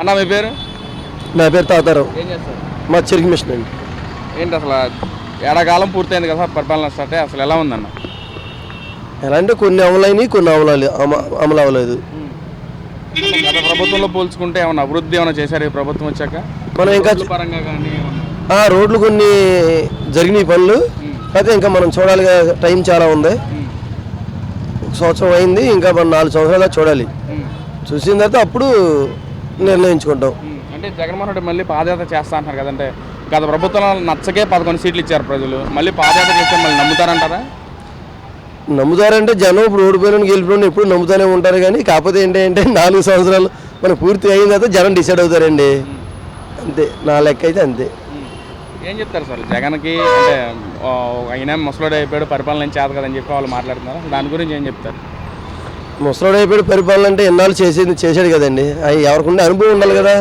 అన్న మీ పేరు? నా పేరు తాతారావు. ఏం చేస్తారు? మా చెరుకు మిషన్ అండి. ఏంటి అసలు ఏడాకాలం పూర్తయింది కదా పరిపాలన స్టార్ట్ అసలు ఎలా ఉందన్న? ఎలా అంటే కొన్ని అమలైనవి కొన్ని అమలు అమలు అవ్వలేదు గత ప్రభుత్వంలో పోల్చుకుంటే ఏమన్నా అభివృద్ధి ఏమైనా చేశారు ఈ ప్రభుత్వం వచ్చాక? మనం ఇంకా పరంగా కానీ? ఆ రోడ్లు కొన్ని జరిగినాయి పనులు. అయితే ఇంకా మనం చూడాలి టైం చాలా ఉంది. ఒక సంవత్సరం అయింది ఇంకా మనం నాలుగు సంవత్సరాలు చూడాలి. చూసిన తర్వాత అప్పుడు నిర్ణయించుకుంటాం. అంటే జగన్మోహన్ రెడ్డి మళ్ళీ పాదయాత్ర చేస్తా అంటున్నారు కదంటే గత ప్రభుత్వంలో నచ్చకే పదకొండు సీట్లు ఇచ్చారు ప్రజలు. మళ్ళీ పాదయాత్ర చేస్తే మళ్ళీ నమ్ముతారంటారా? నమ్ముతారంటే జనం ఇప్పుడు ఓడిపోయిన గెలిపిన ఎప్పుడు నమ్ముతూనే ఉంటారు కానీ కాకపోతే ఏంటంటే నాలుగు సంవత్సరాలు మనం పూర్తి అయిన తర్వాత జనం డిసైడ్ అవుతారండి. అంతే నా లెక్క అయితే అంతే. ఏం చెప్తారు సార్? జగన్కి అంటే ఆయన ముసలోడు అయిపోయాడు పరిపాలన చేత కదని చెప్పి వాళ్ళు మాట్లాడుతున్నారు. దాని గురించి ఏం చెప్తారు? ముసలాడు అయిపోయి పరిపాలన అంటే ఎన్నాళ్ళు చేసేది చేశాడు కదండి. అవి ఎవరికుండే అనుభవం ఉండాలి కదా.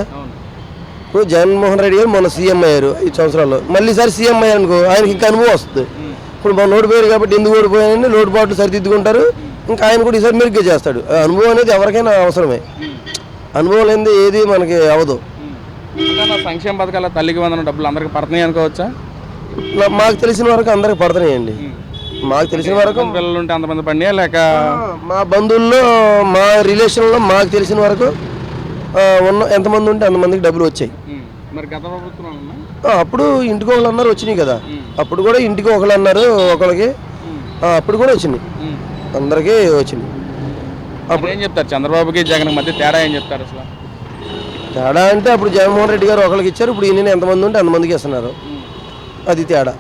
ఇప్పుడు జగన్మోహన్ రెడ్డి గారు మొన్న సీఎం అయ్యారు ఐదు సంవత్సరాల్లో. మళ్ళీ సారి సీఎం అయ్యారు అనుకో ఆయనకి ఇంకా అనుభవం వస్తుంది. ఇప్పుడు మన ఓడిపోయారు కాబట్టి ఎందుకు ఓడిపోయాయని లోటుపాట్లు సరిదిద్దుకుంటారు. ఇంకా ఆయన కూడా ఈసారి మెరుగ్గా చేస్తాడు. ఆ అనుభవం అనేది ఎవరికైనా అవసరమే. అనుభవం లేనిది ఏది మనకి నా సంక్షేమ పథకాల తల్లికి వందన డబ్బులు అందరికి పడుతున్నాయి అనుకోవచ్చా? మాకు తెలిసిన వరకు అందరికి పడుతున్నాయండి. మాకు తెలిసిన వరకు పిల్లలు ఉంటే అంతమంది పడినాయా లేక మా బంధువుల్లో మా రిలేషన్లో మాకు తెలిసిన వరకు ఉన్న ఎంతమంది ఉంటే అంతమందికి డబ్బులు వచ్చాయి. మరి గత అప్పుడు ఇంటికి ఒకళ్ళు అన్నారు వచ్చినాయి కదా. అప్పుడు కూడా ఇంటికి ఒకళ్ళు అన్నారు ఒకళ్ళకి అప్పుడు కూడా వచ్చినాయి అందరికీ వచ్చినాయి అప్పుడు ఏం చెప్తారు? చంద్రబాబుకి జగన్ మధ్య తేడా ఏం చెప్తారు అసలు? తేడా అంటే అప్పుడు జగన్మోహన్ రెడ్డి గారు ఒకరికి ఇచ్చారు ఇప్పుడు ఈయన ఎంతమంది ఉంటే అంతమందికి ఇస్తున్నారు. అది తేడా.